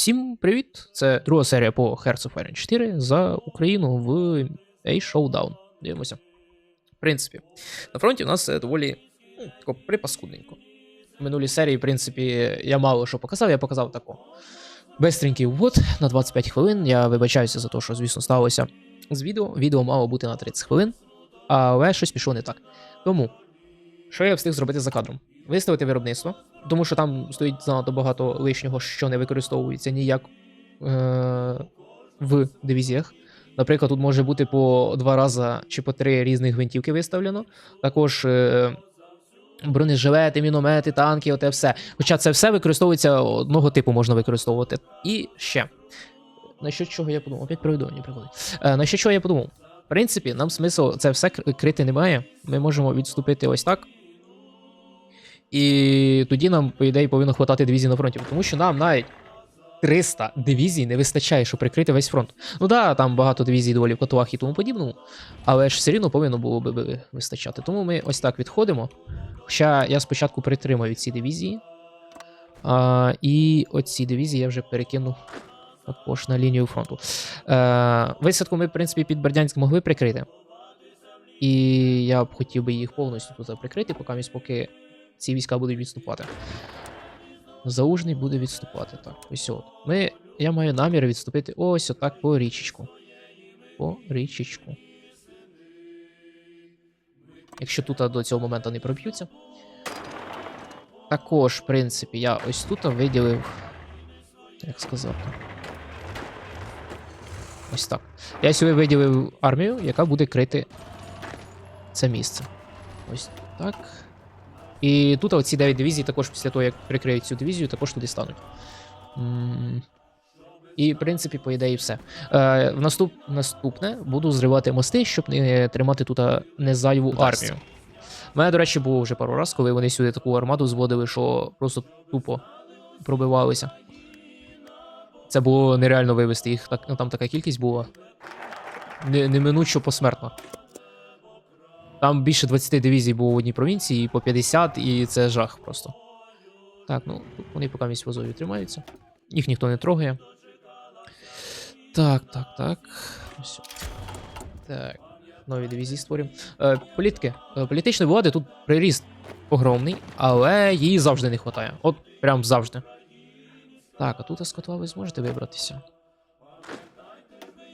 Всім привіт! Це друга серія по Hearts of Iron 4 за Україну в A Showdown. Дивимося. В принципі, на фронті у нас доволі ну, припаскудненько. В минулій серії, в принципі, я мало що показав, я показав тако. Бестренький ввод на 25 хвилин. Я вибачаюся за те, що, звісно, сталося з відео. Відео мало бути на 30 хвилин, але щось пішло не так. Тому, що я встиг зробити за кадром? Виставити виробництво, тому що там стоїть занадто багато лишнього, що не використовується ніяк е- в дивізіях. Наприклад, тут може бути по два рази чи по три різних гвинтівки виставлено. Також е- бронежилети, міномети, танки, оте все. Хоча це все використовується одного типу можна використовувати. І ще. На що чого я подумав? Опять провідування приходить. Е, на що чого я подумав? В принципі, нам смисл це все крити немає. Ми можемо відступити ось так. І тоді нам, по ідеї, повинно хватати дивізій на фронті, тому що нам навіть 300 дивізій не вистачає, щоб прикрити весь фронт. Ну да, там багато дивізій доволі в котлах і тому подібному, але ж все рівно повинно було би вистачати. Тому ми ось так відходимо. Хоча я спочатку притримаю ці дивізії. А, і оці дивізії я вже перекину також на лінію фронту. Е, висадку ми, в принципі, під Бердянськ могли прикрити. І я б хотів би їх повністю тут прикрити, поки, поки ці війська будуть відступати. Заужний буде відступати. Так, ось от. Ми, я маю намір відступити ось отак по річечку. По річечку. Якщо тут до цього моменту не проб'ються. Також, в принципі, я ось тут виділив. Як сказати. Ось так. Я сюди виділив армію, яка буде крити це місце. Ось так. І тут оці 9 дивізій, також після того, як прикриють цю дивізію, також туди стануть. І, в принципі, по ідеї, все. Е, в наступ... Наступне буду зривати мости, щоб не тримати тут а, незайву армію. У мене, до речі, було вже пару раз, коли вони сюди таку армаду зводили, що просто тупо пробивалися. Це було нереально вивести їх. Так, ну, там така кількість була. Не- Неминучо посмертно. Там більше 20 дивізій було в одній провінції, і по 50, і це жах просто. Так, ну, вони поки місць в Азові тримаються. Їх ніхто не трогає. Так, так, так. Ось. Так. Нові дивізії створюємо. Е, політики. Е, політичної влади тут приріст огромний, але її завжди не вистачає. От прям завжди. Так, а тут з ви зможете вибратися.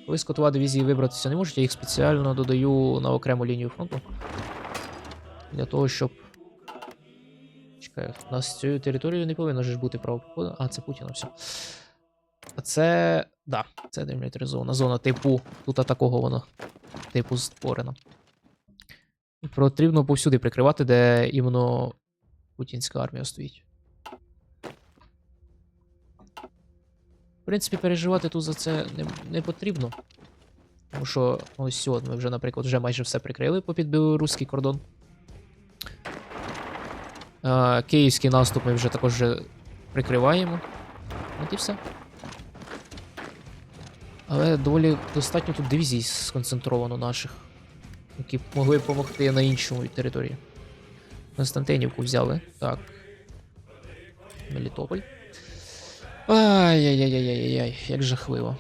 З дивізії вибратися не можуть, я їх спеціально додаю на окрему лінію фронту. Для того, щоб. Чекай, у нас цією територією не повинно ж бути правопоходу. А, це Путіна, все. А це. Да, це демілітаризована зона типу. Тут такого воно. Типу створено. Потрібно повсюди прикривати, де іменно путінська армія стоїть. В принципі, переживати тут за це не, не потрібно. Тому що ось от ми вже, наприклад, вже майже все прикрили попід білоруський кордон. А, київський наступ ми вже також вже прикриваємо. От і все. Але доволі достатньо тут дивізій сконцентровано наших, які могли допомогти на іншому території. Константинівку взяли. Так. Мелітополь. Ай-яй-яй-яй-яй, як жахливо.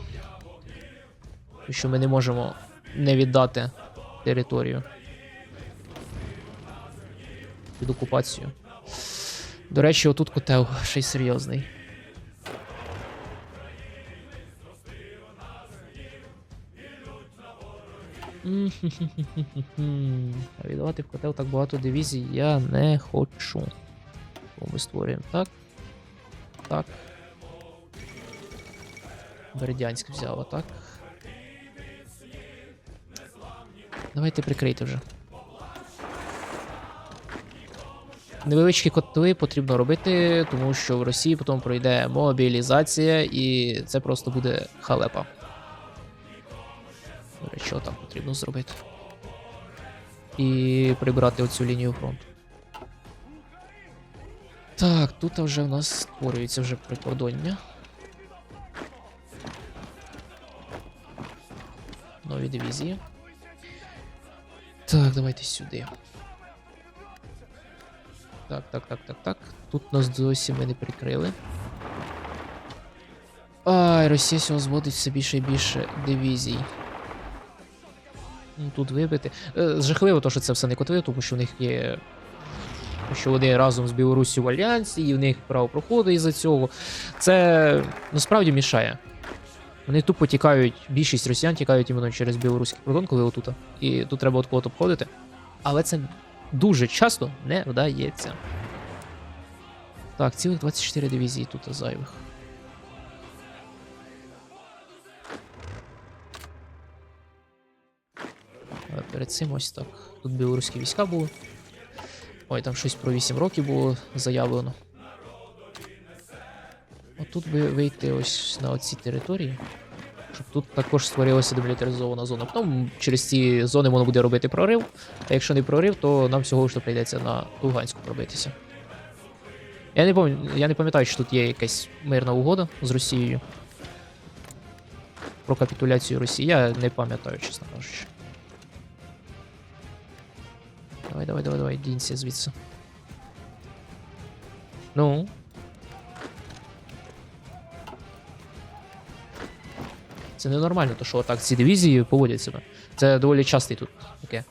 Що ми не можемо не віддати територію під окупацію. До речі, отут котел ще й серйозний. А Віддавати в котел так багато дивізій я не хочу. Тому ми створюємо так. Так. Бердянськ взяла, так. Давайте прикрийте вже. Невеличкі котли потрібно робити, тому що в Росії потім пройде мобілізація, і це просто буде халепа. Речі, отак потрібно зробити. І прибрати оцю лінію фронту. Так, тут вже в нас створюється вже прикордоння. Нові дивізії. Так, давайте сюди. Так, так, так, так, так. Тут нас досі ми не прикрили. Ай, Росія сьогодні зводить все більше і більше дивізій. Тут вибити. Е, Жахливо, то, що це все не котли, тому що в них є. Що вони разом з Білоруссю в альянсі, і в них право проходу із-за цього. Це насправді мішає. Вони тупо тікають, більшість росіян тікають іменно через білоруський кордон, коли отут. І тут треба от кого-то обходити. Але це дуже часто не вдається. Так, цілих 24 дивізії тут зайвих. А перед цим ось так. Тут білоруські війська були. Ой, там щось про 8 років було заявлено. Отут би вийти ось на оці території. Щоб тут також створилася демілітаризована зона. Потім через ці зони воно буде робити прорив. А якщо не прорив, то нам всього ж прийдеться на Луганську пробитися. Я не пам'ятаю, я не пам'ятаю, що тут є якась мирна угода з Росією. Про капітуляцію Росії. Я не пам'ятаю, чесно кажучи. Давай, давай, давай, давай, дінься звідси. Ну. Це ненормально, то що так ці дивізії поводять себе. Це доволі частий тут таке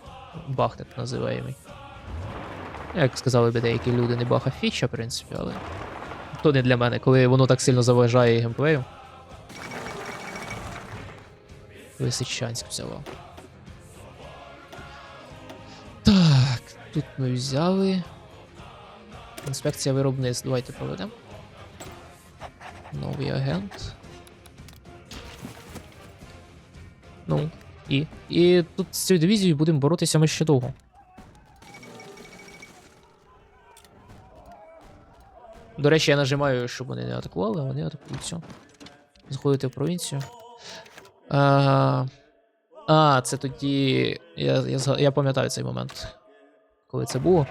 так називаємий. Як сказали би деякі люди, не баха фіча, в принципі, але. То не для мене, коли воно так сильно заважає геймплею. Лисичанськ взяла. Так, тут ми взяли. Інспекція виробництва. Давайте проведемо. Новий агент. Ну, і. І тут з цією дивізією будемо боротися ми ще довго. До речі, я нажимаю, щоб вони не атакували, а вони атакують. Все. Заходите в провінцію. А, а це тоді. Я, я, я пам'ятаю цей момент. Коли це було.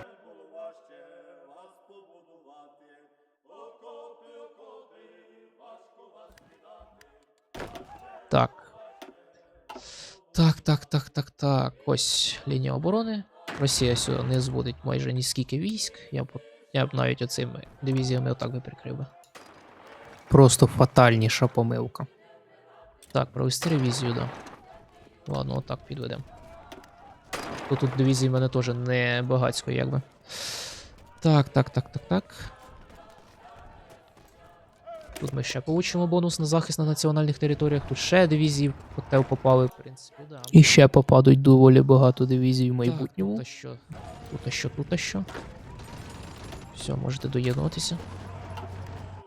Так, так, так, так, так. Ось лінія оборони. Росія сюди не зводить майже ні скільки військ. Я б, я б навіть оцими дивізіями отак би прикрив. Просто фатальніша помилка. Так, провести ревізію, да. Ладно, отак підведемо. Тут, дивізії в мене теж не багатсько, якби. Так, так, так, так, так. Тут ми ще получимо бонус на захист на національних територіях. Тут ще дивізії в котел попали, в принципі, да. І ще попадуть доволі багато дивізій в майбутньому. Тут а що? Тут що, тут що. Все, можете доєднуватися.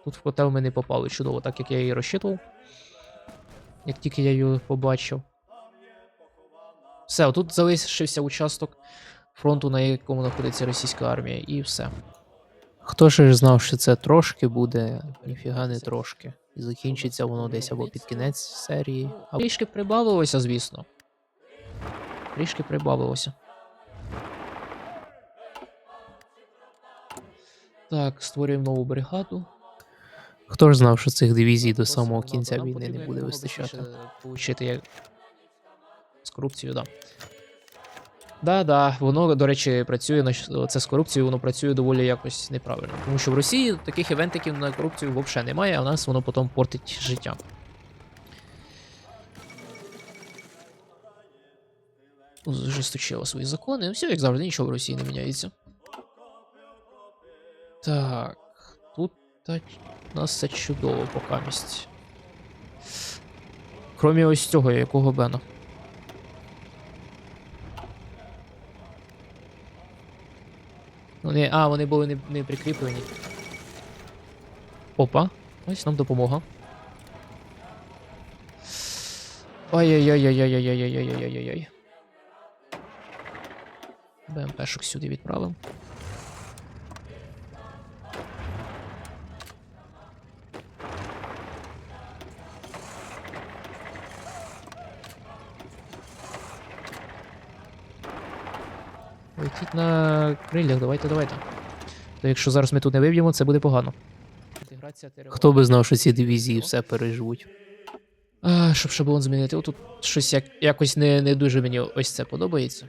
Тут в котел ми не попали чудово, так як я і розчитував. Як тільки я його побачив. Все, отут залишився участок фронту, на якому знаходиться російська армія, і все. Хто ж знав, що це трошки буде, ніфіга не трошки. І закінчиться воно десь або під кінець серії. А трішки прибавилося, звісно. Трішки прибавилося. Так, створюємо нову бригаду. Хто ж знав, що цих дивізій до самого кінця війни не буде вистачати? Получити як з корупцією, да. Да, да, воно, до речі, працює на це з корупцією, воно працює доволі якось неправильно. Тому що в Росії таких івентиків на корупцію взагалі немає, а в нас воно потім портить життя. Ужесточила свої закони. Все, як завжди, нічого в Росії не міняється. Так, тут у нас все чудово покамість. Кромі ось цього, якого Бена. Вони. А, вони були не, не прикріплені. Опа, ось нам допомога. Ой-ой-ой-ой-ой-ой-ой-ой-ой-ой-ой-ой. БМПшок сюди відправимо. Летіть на крилях, давайте, давайте. То якщо зараз ми тут не виб'ємо, це буде погано. Хто би знав, що ці дивізії все переживуть. А, щоб шаблон змінити. Отут щось як, якось не, не дуже мені ось це подобається.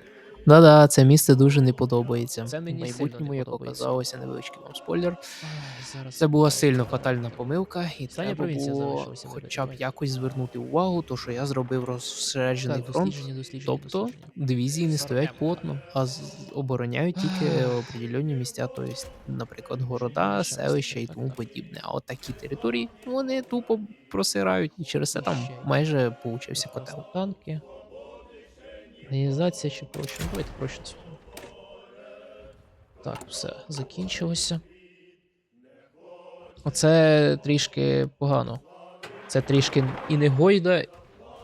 Да-да, це місце дуже не подобається. Це мені В майбутньому, як оказалося, невеличкий вам спойлер. Зараз Це була сильно фатальна помилка, і Остання треба провінція було хоча б якось звернути увагу, то що я зробив розсереджений фронт. Тобто дивізії не стоять плотно, а обороняють тільки определенні місця, тобто, наприклад, города, селища і тому подібне. А от такі території вони тупо просирають, і через це там майже получився котел. Танки. Організація чи проще? Ну, Давайте проще. назвемо. Так, все, закінчилося. Оце трішки погано. Це трішки і не гойда,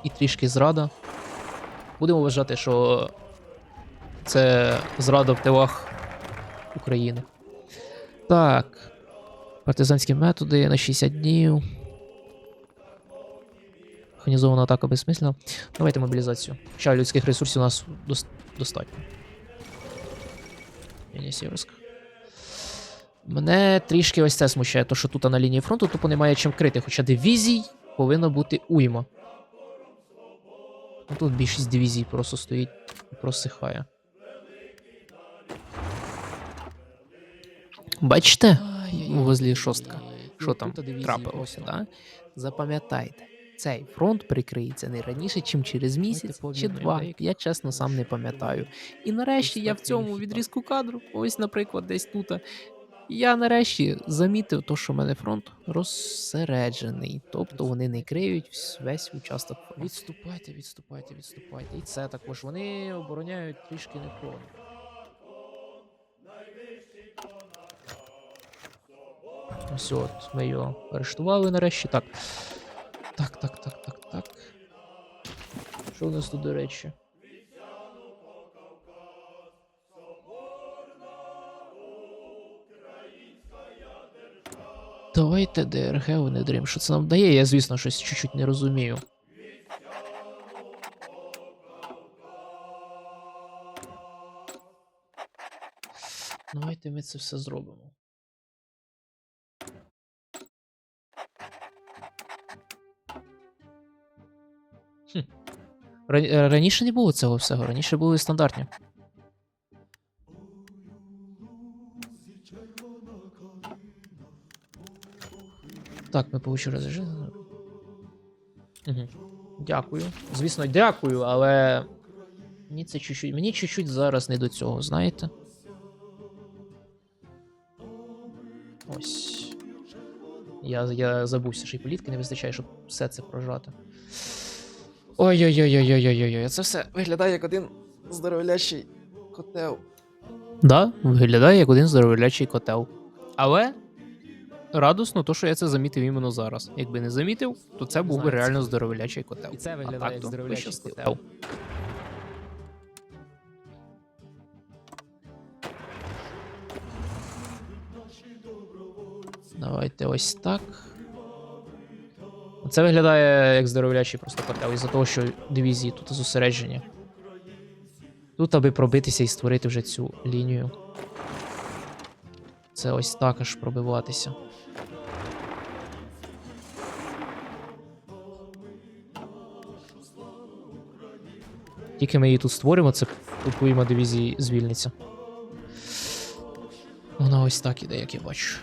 і трішки зрада. Будемо вважати, що це зрада в тилах України. Так. Партизанські методи на 60 днів. Організована атака безсмисленна. Давайте мобілізацію. Хоча людських ресурсів у нас дос- достатньо. Єнісєвськ. Мене трішки ось це смущає, то що тут на лінії фронту тупо немає чим крити, хоча дивізій повинна бути уйма. Ну, тут більшість дивізій просто стоїть і просихає. Бачите, возлі шостка, що там трапилося, да? Запам'ятайте, цей фронт прикриється не раніше, ніж через місяць чи два. Я чесно сам не пам'ятаю. І нарешті я в цьому відрізку кадру, ось, наприклад, десь тут. Я нарешті замітив то, що в мене фронт розсереджений, тобто вони не криють весь участок фронту. Відступайте, відступайте, відступайте. І це також. Вони обороняють трішки не фронт. Ось от, ми його арештували нарешті. Так. Так, так, так, так, так. Що у нас тут, до речі? Давайте ДРГ внедрим. Що це нам дає? Я, звісно, щось чуть-чуть не розумію. Давайте ми це все зробимо. Е, Раніше не було цього всього, раніше були стандартні. Так, ми получили розрядження. Угу. Дякую. Звісно, дякую, але. Мені це чуть-чуть. Мені чуть-чуть зараз не до цього, знаєте? Ось. Я, я забувся, що й політки не вистачає, щоб все це прожати. Ой-ой-ой-ой-ой-ой-ой. Це все виглядає як один здоровлячий котел. Да, виглядає як один здоровлячий котел. Але радосно, то, що я це замітив іменно зараз. Якби не замітив, то це був би реально здоровлячий котел. І це А так як то здоровлячий котел. Давайте ось так. Це виглядає як здоровлячий просто котел, із-за того, що дивізії тут зосереджені. Тут, аби пробитися і створити вже цю лінію. Це ось так аж пробиватися. Тільки ми її тут створимо, це уйма дивізії звільниться. Вона ось так іде, як я бачу.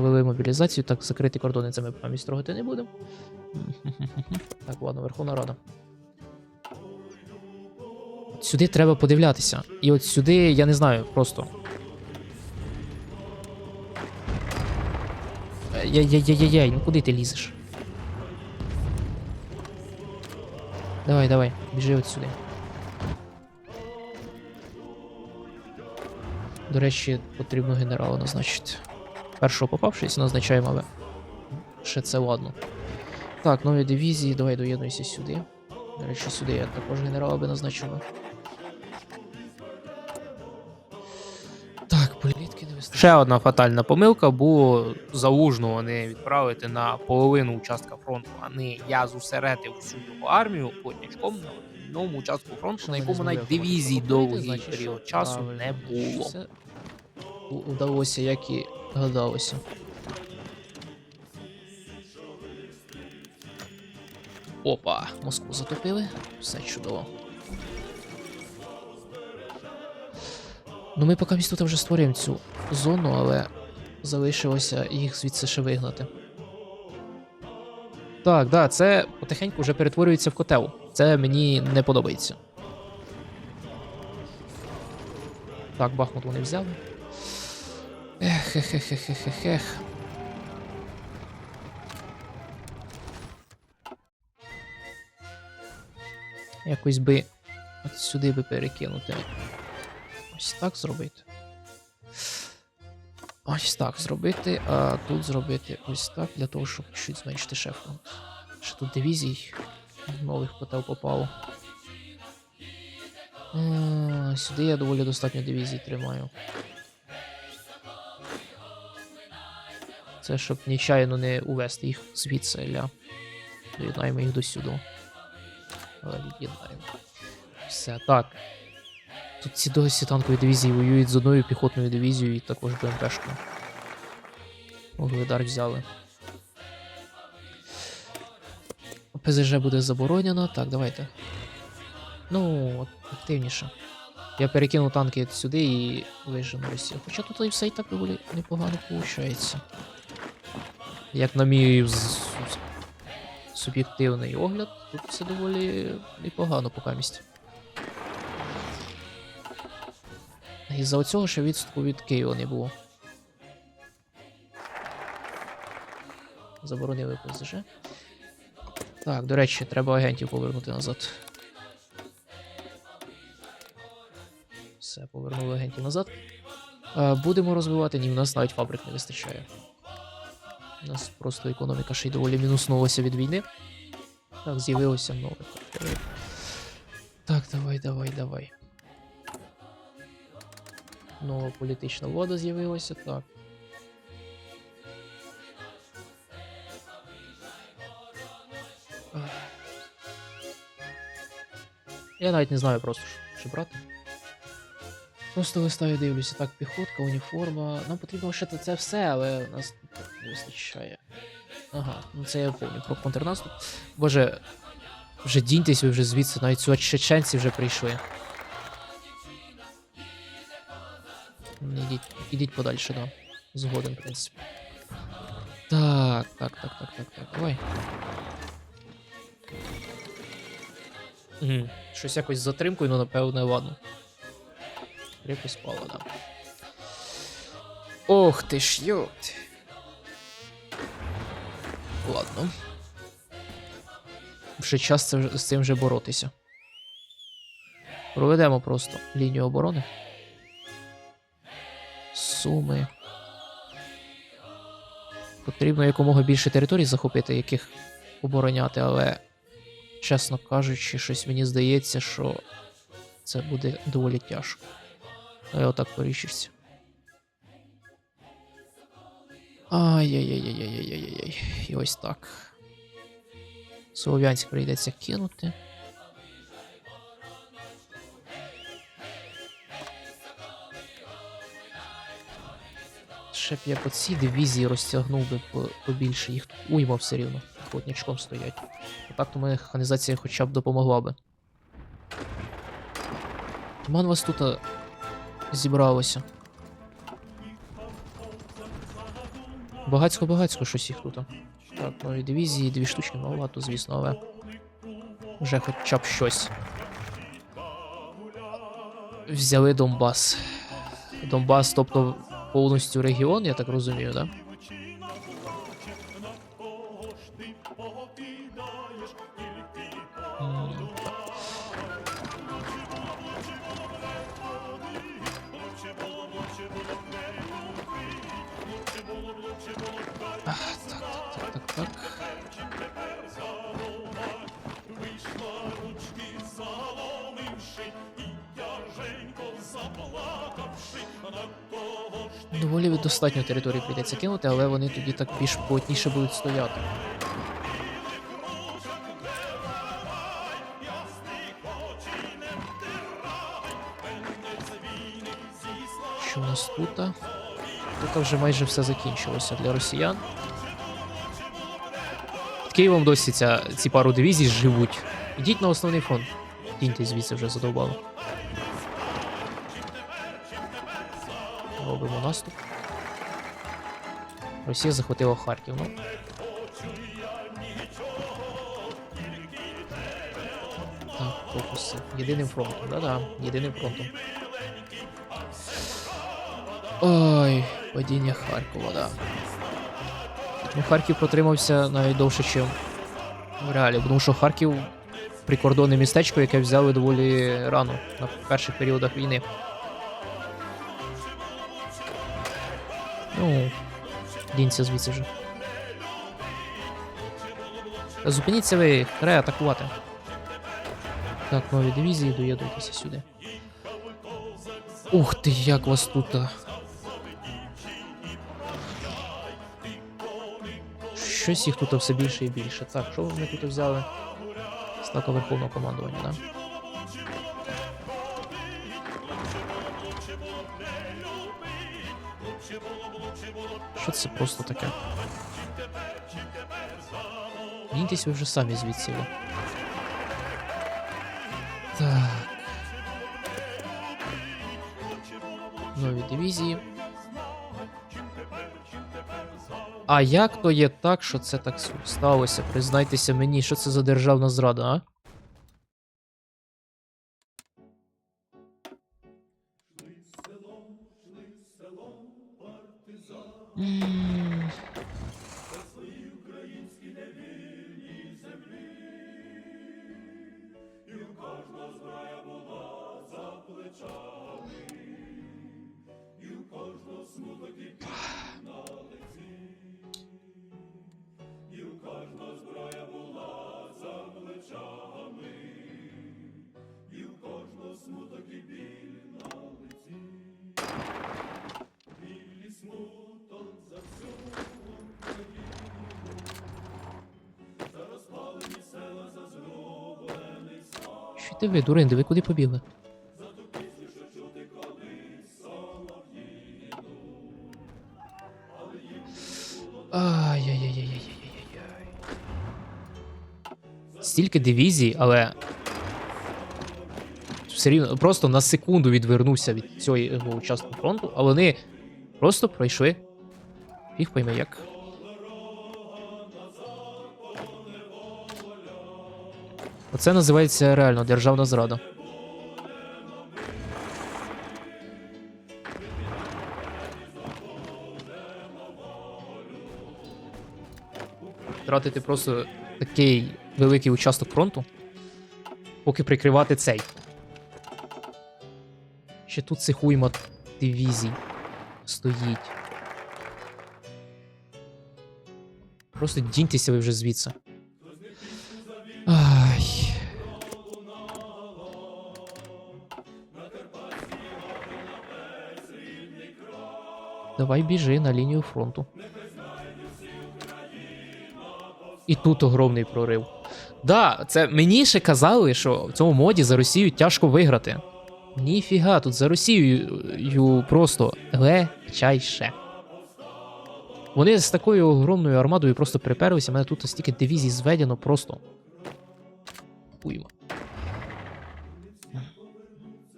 Провели мобілізацію, так, закриті кордони, це ми пам'ять трогати не будемо. Так, ладно, Верховна Рада. От сюди треба подивлятися. І от сюди, я не знаю, просто. Яй-яй-яй-яй, ну куди ти лізеш? Давай, давай, біжи от сюди. До речі, потрібно генерала назначити. Першого попавшись, назначаємо, але ще це ладно. Так, нові дивізії, давай доєднуйся сюди. До речі, сюди я також генерала би назначив. Так, політки не вистачає. Ще одна фатальна помилка було залужного не відправити на половину участка фронту, а не я зосередив всю його армію плотнячком на одному участку фронту, Що на якому навіть дивізії довгий період часу не було. Удалося, як і гадалося. Опа, Москву затопили. Все чудово. Ну, ми поки тут вже створюємо цю зону, але залишилося їх звідси ще вигнати. Так, да, це потихеньку вже перетворюється в котел. Це мені не подобається. Так, Бахмут вони взяли. Ех, ех, ех, ех, ех, ех, ех. Якось би от сюди би перекинути. Ось так зробити. Ось так зробити, а тут зробити ось так, для того, щоб чуть зменшити шефу. Ще тут дивізій нових котел попало. Сюди я доволі достатньо дивізій тримаю. Це щоб нечаянно не увести їх звідси, ля. Доєднаємо їх до сюди. Але від'єднаємо. Все, так. Тут ці досі танкові дивізії воюють з одною піхотною дивізією і також БМПшкою. Огледар взяли. ПЗЖ буде заборонено. Так, давайте. Ну, активніше. Я перекину танки сюди і вижену Росію. Хоча тут і все і так доволі непогано виходить. Як на мій суб'єктивний огляд, тут все доволі непогано поки місць. І за оцього ще відступу від Києва не було. Заборонили ПЗЖ. Так, до речі, треба агентів повернути назад. Все, повернули агентів назад. Будемо розвивати, ні, в нас навіть фабрик не вистачає. У нас просто економіка ще й доволі мінуснулася від війни. Так, з'явилося нове. Так, давай. Так, давай, давай, давай. Нова політична влада з'явилася, так. Ах. Я навіть не знаю просто, що, що брати. Просто листаю, дивлюся. Так, піхотка, уніформа. Нам потрібно лишити це все, але нас не вистачає. Ага, ну це я помню про контрнаступ. Боже, вже діньтесь ви вже звідси, навіть сюди чеченці вже прийшли. Ідіть, ідіть подальше, да. Згоден, в принципі. Так, так, так, так, так, так. Давай. Угу. Щось якось з затримкою, ну напевне, ладно. Крепость пала, да. Ох ти ж йот. Ладно. Вже час з цим вже боротися. Проведемо просто лінію оборони. Суми. Потрібно якомога більше територій захопити, яких обороняти, але, чесно кажучи, щось мені здається, що це буде доволі тяжко. Ну, я отак порішився. Ай-яй-яй-яй-яй-яй-яй. І ось так. Слов'янськ прийдеться кинути. Ще б я по цій дивізії розтягнув би побільше, їх уйма все рівно. Плотнячком стоять. А так то моя механізація хоча б допомогла би. Туман вас тут а, зібралося. Багацько-багацько щось їх тут. Так, нові дивізії, дві штучки маловато, звісно, але. Вже хоча б щось. Взяли Донбас. Донбас, тобто повністю регіон, я так розумію, да? Достатньо території прийдеться кинути, але вони тоді так більш плотніше будуть стояти. Що у нас тут? Тут вже майже все закінчилося для росіян. Під Києвом досі ця, ці пару дивізій живуть. Ідіть на основний фронт. Кіньте звідси вже задовбали. Робимо наступ. Росія захватила Харків, ну. Так, фокуси. Єдиним фронтом, да-да, єдиним фронтом. Ой, падіння Харкова, да. Ну, Харків протримався навіть довше, ніж в реалі, тому що Харків прикордонне містечко, яке взяли доволі рано, на перших періодах війни. Ну, дінься звідси вже. Зупиніться ви, треба атакувати. Так, нові дивізії, доєднуйтеся сюди. Ух ти, як вас тут. Щось їх тут все більше і більше. Так, що вони тут взяли? Ставка Верховного командування, да? Що це просто таке? Міньтесь ви вже самі звідси. Так. Нові дивізії. А як то є так, що це так сталося? Признайтеся мені, що це за державна зрада, а? 嗯。Що ти ви, дурень, ви куди побігли? Стільки дивізій, але. Все рівно просто на секунду відвернувся від цього участку фронту, а вони просто пройшли. Фіг пойме як. Оце називається реально державна зрада. Тратити просто такий великий участок фронту, поки прикривати цей. Ще тут цих уйма дивізій стоїть. Просто діньтеся ви вже звідси. Давай біжи на лінію фронту. І тут огромний прорив. Да, це мені ще казали, що в цьому моді за Росію тяжко виграти. Ніфіга, тут за Росією просто легчайше. Вони з такою огромною армадою просто приперлися, мене тут стільки дивізій зведено просто. Уйма.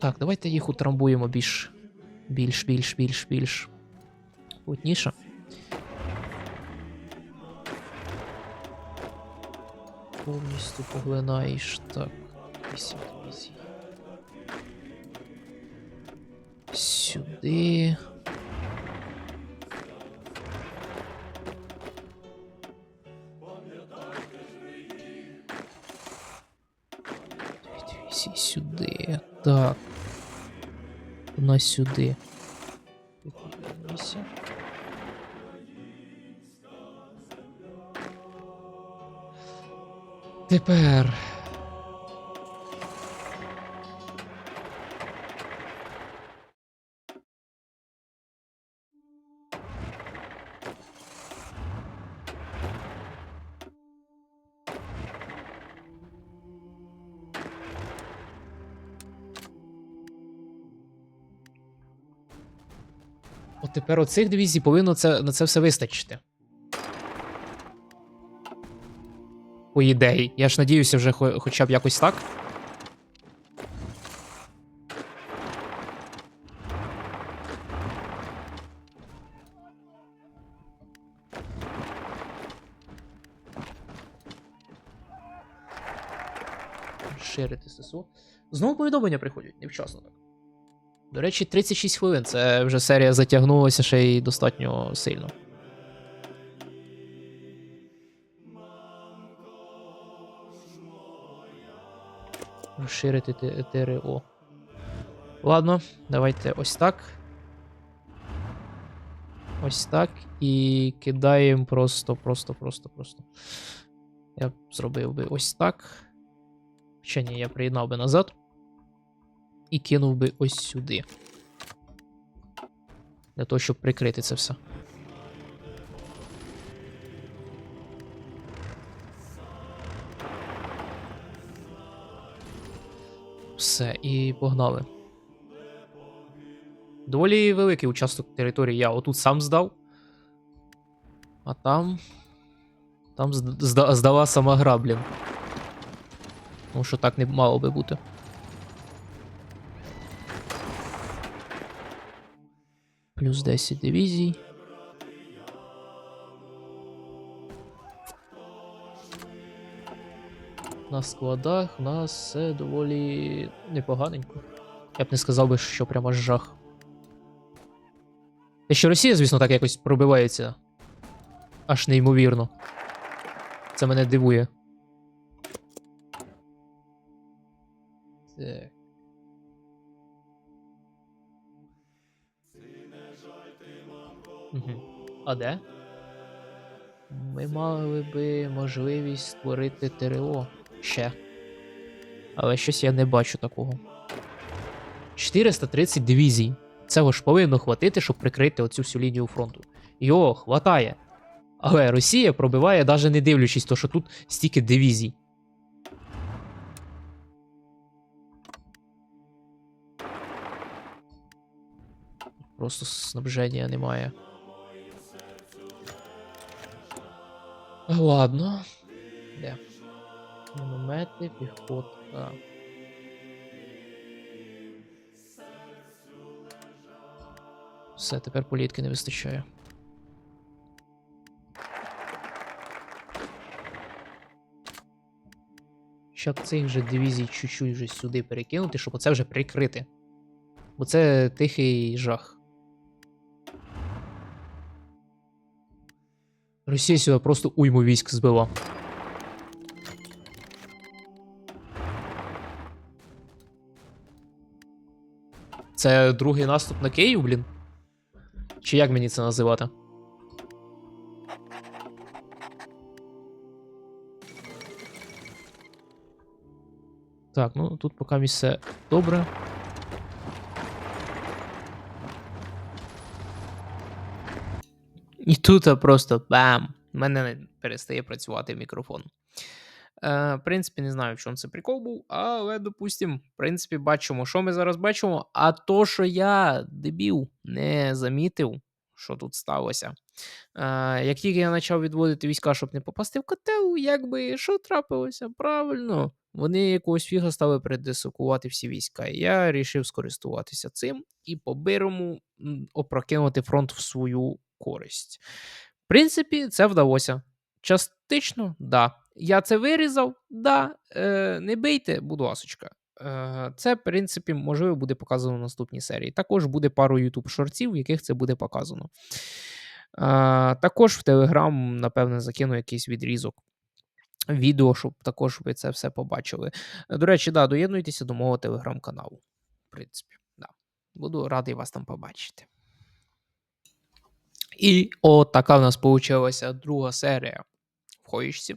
Так, давайте їх утрамбуємо більш. Більш, більш, більш, більш. Плотніше. Повністю поглинаєш. Так. 8 дивізій. Сюди. Дивізії сюди. Так. Одна сюди. Вісім. Тепер. От тепер оцих дивізій повинно це, на це все вистачити. По ідеї. Я ж надіюся, вже хоча б якось так. Ширити ССУ. Знову повідомлення приходять, невчасно так. До речі, 36 хвилин. Це вже серія затягнулася ще й достатньо сильно. Розширити ТРО. Ладно, давайте ось так. Ось так. І кидаємо просто, просто, просто, просто. Я б зробив би ось так. Ще ні, я приєднав би назад. І кинув би ось сюди. Для того, щоб прикрити це все. Все, і погнали. Доволі великий участок території я отут сам здав. А там. Там зда- здала сама гра. Тому що так не мало би бути. Плюс 10 дивізій. На складах у нас все доволі непоганенько. Я б не сказав би, що прямо жах. Те, що Росія, звісно, так якось пробивається. Аж неймовірно. Це мене дивує. Так. А де? Ми мали би можливість створити ТРО ще. Але щось я не бачу такого. 430 дивізій. Цього ж повинно хватити, щоб прикрити оцю всю лінію фронту. Його хватає. Але Росія пробиває, навіть не дивлячись, то що тут стільки дивізій. Просто снабження немає. Ладно. Де? Міномети, піхота. Все, тепер політки не вистачає. Щоб цих же дивізій чуть-чуть вже сюди перекинути, щоб оце вже прикрити. Бо це тихий жах. Росія сюди просто уйму військ збила. Це другий наступ на Київ, блін? Чи як мені це називати? Так, ну тут поки все добре. І тут просто бам! У мене не перестає працювати мікрофон. Е, в принципі, не знаю, в чому це прикол був, але, допустим, в принципі, бачимо, що ми зараз бачимо. А то, що я, дебіл, не замітив, що тут сталося. Е, як тільки я почав відводити війська, щоб не попасти в котел, якби що трапилося? Правильно. Вони якогось фіга стали передислокувати всі війська. Я вирішив скористуватися цим і по-бирому опрокинути фронт в свою користь. В принципі, це вдалося. Частично, да. Я це вирізав, да. Е, не бийте, будь ласочка. Е, це, в принципі, можливо, буде показано в наступній серії. Також буде пару YouTube шортів, в яких це буде показано. Е, також в Telegram, напевне, закину якийсь відрізок. Відео, щоб також ви це все побачили. Е, До речі, да, доєднуйтеся до мого телеграм-каналу. В принципі, да. Буду радий вас там побачити. І от в нас вийшла друга серія хоїшці.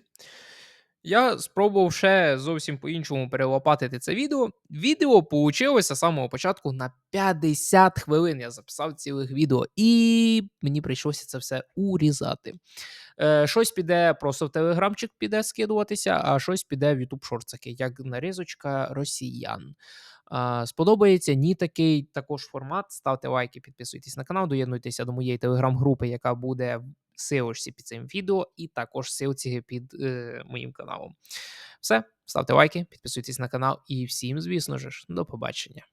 Я спробував ще зовсім по-іншому перелопатити це відео. Відео вийшло з самого початку на 50 хвилин. Я записав цілих відео, і мені прийшлося це все урізати. Е, щось піде просто в телеграмчик піде скидуватися, а щось піде в YouTube шорцаки, як нарізочка росіян. А, сподобається ні такий також формат. Ставте лайки, підписуйтесь на канал, доєднуйтеся до моєї телеграм-групи, яка буде силочці під цим відео, і також силці під е, моїм каналом. Все, ставте лайки, підписуйтесь на канал і всім, звісно ж, до побачення.